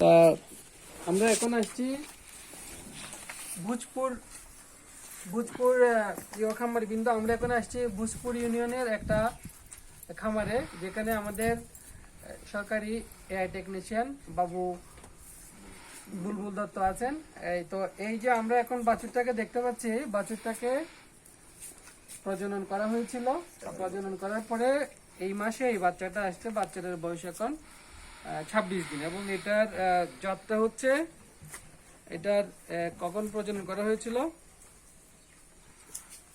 তা আমরা এখন আসছি ভোজপুর ভোজপুর প্রিয় খামার বিন্দু, আমরা এখন আসছি ভোজপুর ইউনিয়নের একটা খামারে, যেখানে আমাদের সরকারি এআই টেকনিশিয়ান বাবু বুলবুল দত্ত আছেন। এই তো এই যে আমরা এখন বাছুরটাকে দেখতে পাচ্ছি বাছুরটাকে প্রজনন করা হয়েছিল। প্রজনন করার পরে এই মাসে এই বাচ্চাটা আসছে, বাচ্চাটার বয়স এখন ছাব্বিশ দিন। এবং এটার জাতটা হচ্ছে এটার কখন প্রজনন করা হয়েছিল?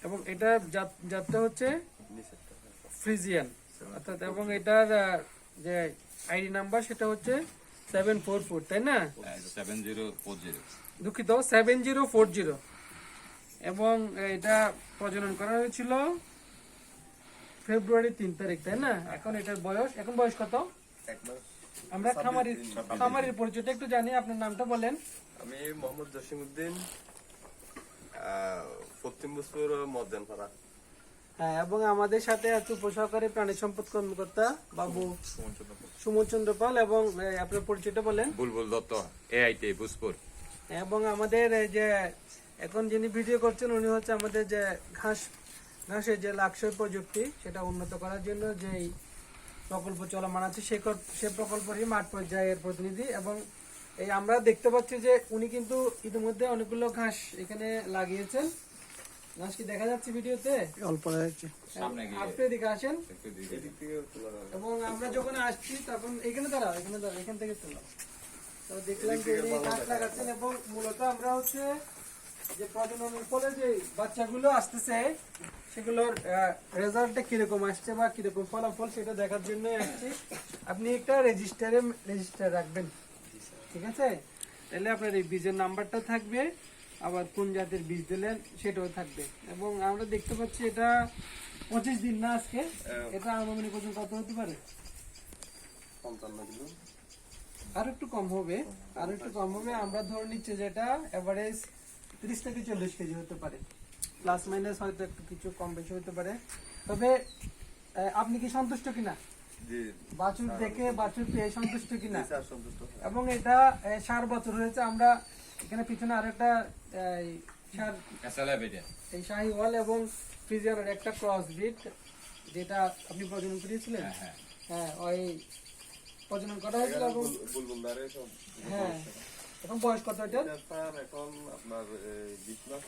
এবং এটার জাত- জাতটা হচ্ছে ফ্রিজিয়ান অর্থাৎ এবং এটার যে আইডি নাম্বার সেটা হচ্ছে সেভেন ফোর ফোর তাই না? Seven zero four zero. দুঃখিত সেভেন জিরো ফোর জিরো। এবং এটা প্রজনন করা হয়েছিল ফেব্রুয়ারি তিন তারিখ তাই না? এখন এটার বয়স এখন বয়স কত? আমরা খামারির খামারির পরিচয়টা একটু জানি আপনার নামটা বলেন। আমি মোহাম্মদ জসিম উদ্দিন পশ্চিম বুসপুর মজ্জানপাড়া হ্যাঁ এবং আমাদের সাথে আছে উপসহকারী প্রাণী সম্পদ কর্মকর্তা বাবু সুমন চন্দ্র পাল এবং আপনার পরিচয়টা বলেন। বুলবুল দত্ত এআইটি বুসপুর। এবং আমাদের এই যে এখন যিনি ভিডিও করছেন উনি হচ্ছে আমাদের যে ঘাস ঘাসের যে লাক্সই প্রযুক্তি সেটা উন্নত করার জন্য যেই প্রকল্প চলমান আছে সে সে প্রকল্পেরই মাঠ পর্যায়ের প্রতিনিধি এবং এই আমরা দেখতে পাচ্ছি যে উনি কিন্তু ইতিমধ্যে অনেকগুলো ঘাস এখানে লাগিয়েছেন। ঘাস কি দেখা যাচ্ছে ভিডিওতে? অল্প রয়েছে আপনি এদিকে আসেন। এবং আমরা যখন আসছি তখন এখানে দাঁড়াও এখানে দাঁড়াও এখান থেকে তোলো তো দেখলাম যে উনি গাছ লাগাচ্ছেন এবং মূলত আমরা হচ্ছে যে প্রজননের ফলে যে বাচ্চাগুলো আসতেছে সেগুলোর রেজাল্টটা কীরকম আসছে বা কীরকম ফলাফল সেটা দেখার জন্য আসছি। আপনি একটা রেজিস্টারে রেজিস্টার রাখবেন। ঠিক আছে? তাহলে আপনার এই বীজের নাম্বারটা থাকবে আবার কোন জাতের বীজ দিলেন সেটাও থাকবে। এবং আমরা দেখতে পাচ্ছি এটা পঁচিশ দিন না আজকে এটা আনুমানিক ওজন কত হতে পারে? পঞ্চান্ন কিলো। আর একটু কম হবে আর একটু কম হবে। আমরা ধরে নিচ্ছি যেটা এভারেজ তিরিশ থেকে চল্লিশ কেজি হতে পারে। প্লাস মাইনাস হয়তো একটু কিছু কম বেশি হতে পারে। তবে আপনি কি সন্তুষ্ট কিনা? বাছুর দেখে বাছুর পেয়ে সন্তুষ্ট কিনা? এবং এটা সার বছর হয়েছে আমরা এখানে পিছনে আরেকটা এই, সার এই শাহিওয়াল এবং ফ্রিজিয়ানের একটা ক্রস ব্রিড যেটা আপনি প্রজনন করিয়েছিলেন? হ্যাঁ হ্যাঁ। হ্যাঁ ওই প্রজনন করা হয়েছিল এবং হ্যাঁ এখন বয়স কত এটা? এটা এখন আপনার বিশ মাস।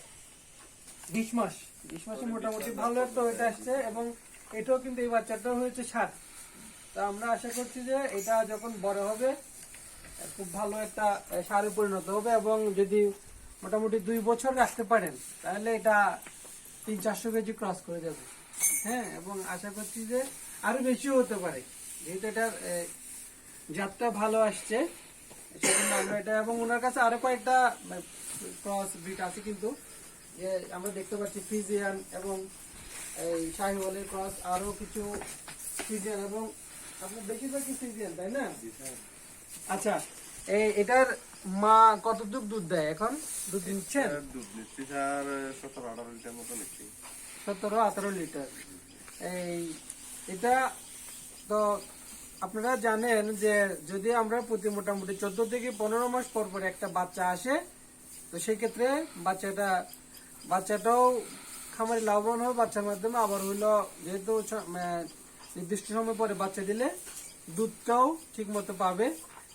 বিশ মাস। বিশ মাসে মোটামুটি ভালো একটা ওয়েট আসছে এবং এটাও কিন্তু এই বাচ্চাটাও হয়েছে ষাট। তা আমরা আশা করছি যে এটা যখন বড় হবে খুব ভালো একটা সারে পরিণত হবে এবং যদি মোটামুটি দুই বছর রাখতে পারেন তাহলে এটা তিন চারশো কেজি ক্রস করে যাবে। হ্যাঁ এবং আশা করছি যে আরও বেশিও হতে পারে। যেহেতু এটার জাতটা ভালো আসছে সেজন্য আমরা এটা এবং ওনার কাছে আরও কয়েকটা ক্রস ব্রিড আছে কিন্তু। যে আমরা দেখতে পাচ্ছি ফ্রিজিয়ান এবং এই শাহিওয়ালের ক্রস আরও কিছু ফ্রিজিয়ান এবং আপনার বেশিরভাগই ফ্রিজিয়ান তাই না? আচ্ছা এই এটার মা কতটুক দুধ দেয় এখন? দুধ স্যার দুধ নিচ্ছি স্যার সতেরো আঠারো লিটার মতো নিচ্ছি। সতেরো আঠারো লিটার। এই এটা তো আপনারা জানেন যে যদি আমরা প্রতি মোটামুটি চোদ্দ থেকে পনেরো মাস পর পর একটা বাচ্চা আসে, তো সেক্ষেত্রে বাচ্চাটা, বাচ্চাটাও খামারে লাভবান হবে বাচ্চার মাধ্যমে আবার হইল যেহেতু নির্দিষ্ট সময় পরে বাচ্চা দিলে দুধটাও ঠিক মতো পাবে।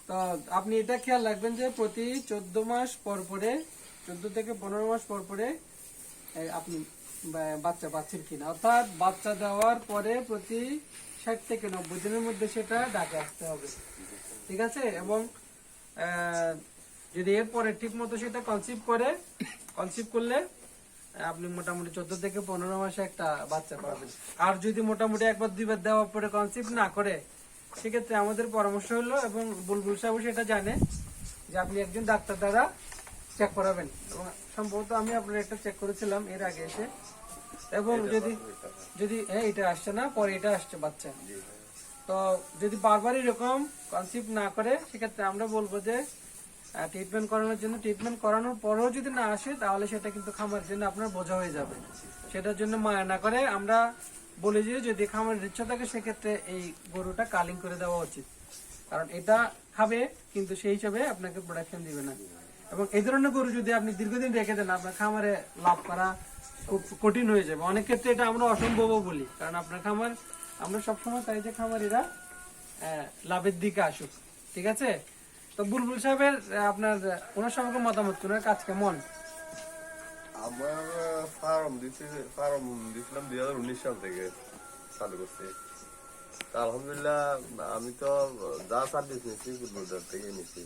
তো আপনি এটা খেয়াল রাখবেন যে প্রতি চোদ্দ মাস পর পরে, চোদ্দ থেকে পনেরো মাস পর পরে আপনি বাচ্চা পাচ্ছেন কিনা। অর্থাৎ বাচ্চা দেওয়ার পরে প্রতি ষাট থেকে নব্বই দিনের মধ্যে সেটা ডাকে আসতে হবে। ঠিক আছে? এবং যদি এরপরে ঠিক মতো সেটা কনসিভ করে কনসিভ করলে, আপনি মোটামুটি চোদ্দ থেকে পনেরো মাসে একটা বাচ্চা পাবেন। আর যদি মোটামুটি একবার, দুইবার দেওয়ার পরে কনসিভ না করে, সেক্ষেত্রে আমাদের পরামর্শ হলো এবং বুলবুল সাহেব সেটা জানে যে আপনি একজন ডাক্তার দ্বারা চেক করাবেন। এবং সম্ভবত আমি আপনার একটা চেক করেছিলাম এর আগে এসে। এবং যদি যদি হ্যাঁ এটা আসছে না পরে এটা আসছে বাচ্চা। তো যদি বারবার এরকম কনসিভ না করে সেক্ষেত্রে আমরা বলব যে ট্রিটমেন্ট করানোর জন্য ট্রিটমেন্ট করানোর পরেও যদি না আসে তাহলে সেটা কিন্তু খামারের জন্য আপনার বোঝা হয়ে যাবে। সেটার জন্য মায়া না করে আমরা বলি যে যদি খামারের ইচ্ছা থাকে সেক্ষেত্রে এই গরুটা কালিং করে দেওয়া উচিত। কারণ এটা খাবে কিন্তু সেই হিসাবে আপনাকে প্রোডাকশন দিবে না। এবং এই ধরনের গরু যদি আপনি দীর্ঘদিন রেখে দেন আপনার খামারে লাভ করা খুব কঠিন হয়ে যাবে। অনেক ক্ষেত্রে এটা আমরা অসম্ভবও বলি। কারণ আপনার খামার, আমরা সবসময় চাই যে খামারিরা লাভের দিকে আসুক। ঠিক আছে? তো বুলবুল সাহেবের আপনার, ওনার সম্পর্কে মতামত? ওনার কাজ কেমন? আমার ফার্ম দিছি ফার্ম দিছিলাম দুই হাজার উনিশ সাল থেকে, চালু করছি আলহামদুলিল্লাহ, আমি তো যা সার্ভিস নিচ্ছি ফুটবলার থেকে নিচ্ছি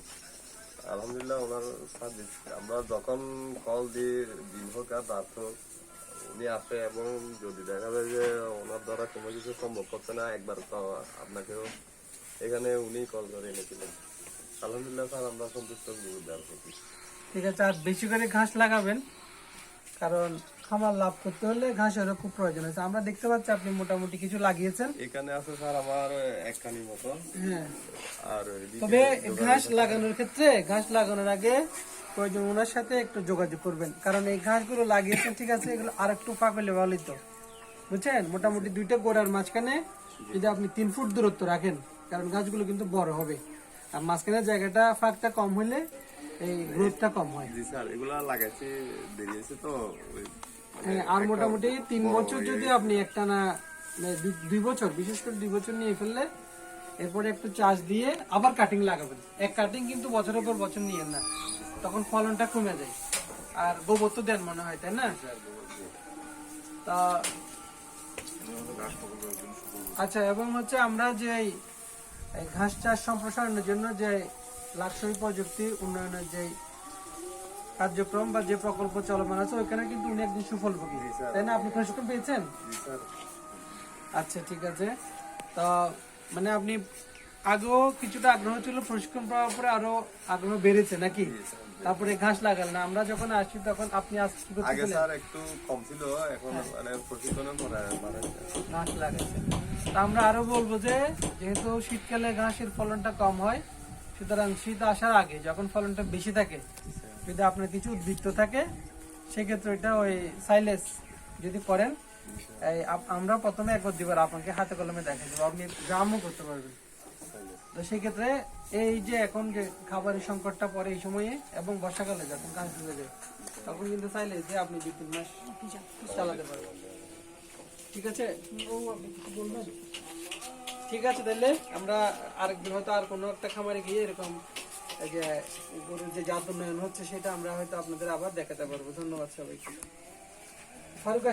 আলহামদুলিল্লাহ ওনার সার্ভিস আমরা যখন কল দিয়ে দিন হোক আর রাত হোক উনি আসে এবং যদি দেখা যায় যে ওনার দ্বারা কোনো কিছু সম্ভব করছে না, একবার তো আপনাকেও এখানে উনি কল করে এনেছিলেন। আলহামদুলিল্লাহ স্যার, আমরা সন্তুষ্ট ঠিক আছে, আর বেশি করে ঘাস লাগাবেন কারণ খামার লাভ করতে হলে ঘাসেরও খুব প্রয়োজন আছে আমরা দেখতে পাচ্ছি আপনি মোটামুটি কিছু লাগিয়েছেন। এখানে আছে স্যার আমার একখানি মতো হ্যাঁ। আর তবে ঘাস লাগানোর ক্ষেত্রে ঘাস লাগানোর আগে প্রয়োজন ওনার সাথে একটু যোগাযোগ করবেন। কারণ এই ঘাসগুলো লাগিয়েছেন ঠিক আছে এগুলো আর একটু ফাঁক হলে ভালোই তো। বুঝছেন? মোটামুটি দুইটা গোড়ার মাঝখানে যদি আপনি তিন ফুট দূরত্ব রাখেন কারণ গাছগুলো কিন্তু বড় হবে। আর মাঝখানে জায়গাটা ফাঁকটা কম হলে এই গ্রোথটা কম হয়। জি স্যার এগুলা লাগাইছি বেরিয়েছে তো হ্যাঁ, আর মোটামুটি তিন বছর যদি আপনি একটা না দুই বছর বিশেষ করে দুই বছর নিয়ে ফেললে এরপরে একটু চাষ দিয়ে আবার কাটিং লাগাবেন। এক কাটিং কিন্তু বছরের পর বছর নিয়ে না তখন ফলনটা কমে যায়। আর গোবর তো দেন মনে হয় তাই না? তা আচ্ছা এবং হচ্ছে আমরা যে ঘাস চাষ সম্প্রসারণের জন্য যে লাক্সারি প্রযুক্তি উন্নয়নের যে কার্যক্রম বা যে প্রকল্প চলমান আছে ওইখানে কিন্তু উনি একদিন সুফলভোগী তাই না? আপনি প্রশিক্ষণ পেয়েছেন? আচ্ছা ঠিক আছে। তো মানে আপনি আগেও কিছুটা আগ্রহ ছিল প্রশিক্ষণ পাওয়ার পরে আরও আগ্রহ বেড়েছে নাকি? তারপরে ঘাস লাগালেন আমরা যখন আসছি তখন আপনি আগে স্যার একটু কম ছিল এখন মানে প্রশিক্ষণের পরে ঘাস লাগাচ্ছেন তা আমরা আরও বলব যে যেহেতু শীতকালে ঘাসের ফলনটা কম হয় সুতরাং শীত আসার আগে যখন ফলনটা বেশি থাকে, যদি আপনার কিছু উদ্বৃত্ত থাকে, সেক্ষেত্রে এটা ওই সাইলেস যদি করেন আমরা প্রথমে একবার দিবার আপনাকে হাতে কলমে দেখা দেবো। আপনি গ্রামও করতে পারবেন। তো সেক্ষেত্রে এই যে এখন যে খাবারের সংকটটা পরে এই সময়ে এবং বর্ষাকালে যখন গাছ ডুবে যায় তখন কিন্তু চাইলে যে আপনি দুই তিন মাস চালাতে পারবেন। ঠিক আছে? বলবেন? ঠিক আছে, তাহলে আমরা আরেকদিন হয়তো আর কোনো একটা খামারে গিয়ে এরকম যে গরুর যে জাত উন্নয়ন হচ্ছে, সেটা আমরা হয়তো আপনাদের আবার দেখাতে পারব। ধন্যবাদ সবাইকে। ফারুক